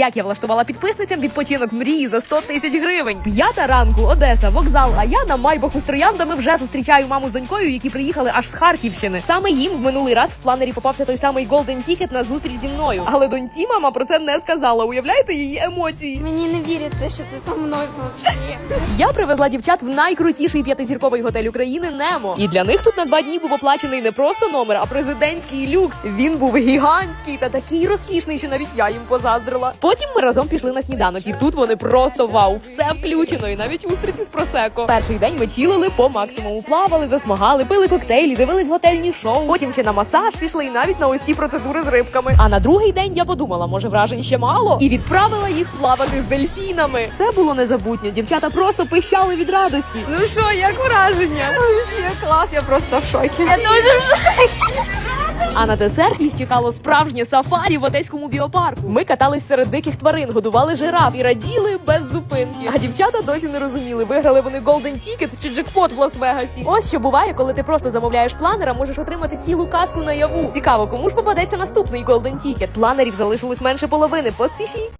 Як я влаштувала підписницям відпочинок мрії за 100 тисяч гривень. П'ята ранку, Одеса, вокзал. А я на майбаху з трояндами вже зустрічаю маму з донькою, які приїхали аж з Харківщини. Саме їм в минулий раз в планері попався той самий Golden Ticket на зустріч зі мною. Але доньці мама про це не сказала. Уявляєте її емоції? Мені не віриться, що це со мною взагалі. Я привезла дівчат в найкрутіший п'ятизірковий готель України Немо. І для них тут на два дні був оплачений не просто номер, а президентський люкс. Він був гігантський та такий розкішний, що навіть я їм позаздрила. Потім ми разом пішли на сніданок, і тут вони просто вау, все включено, і навіть устриці з просеко. Перший день ми чілили по максимуму, плавали, засмагали, пили коктейлі, дивились готельні шоу. Потім ще на масаж пішли і навіть на ось ці процедури з рибками. А на другий день я подумала, може вражень ще мало, і відправила їх плавати з дельфінами. Це було незабутньо. Дівчата просто пищали від радості. Ну що, як враження? Вообще клас, я просто в шокі. Я дуже в шокі. А на десерт їх чекало справжнє сафарі в одеському біопарку. Ми катались серед диких тварин, годували жираф і раділи без зупинки. А дівчата досі не розуміли, виграли вони Golden Ticket чи джекпот в Лас-Вегасі. Ось що буває, коли ти просто замовляєш планера, можеш отримати цілу казку наяву. Цікаво, кому ж попадеться наступний Golden Ticket? Планерів залишилось менше половини. Поспішіть.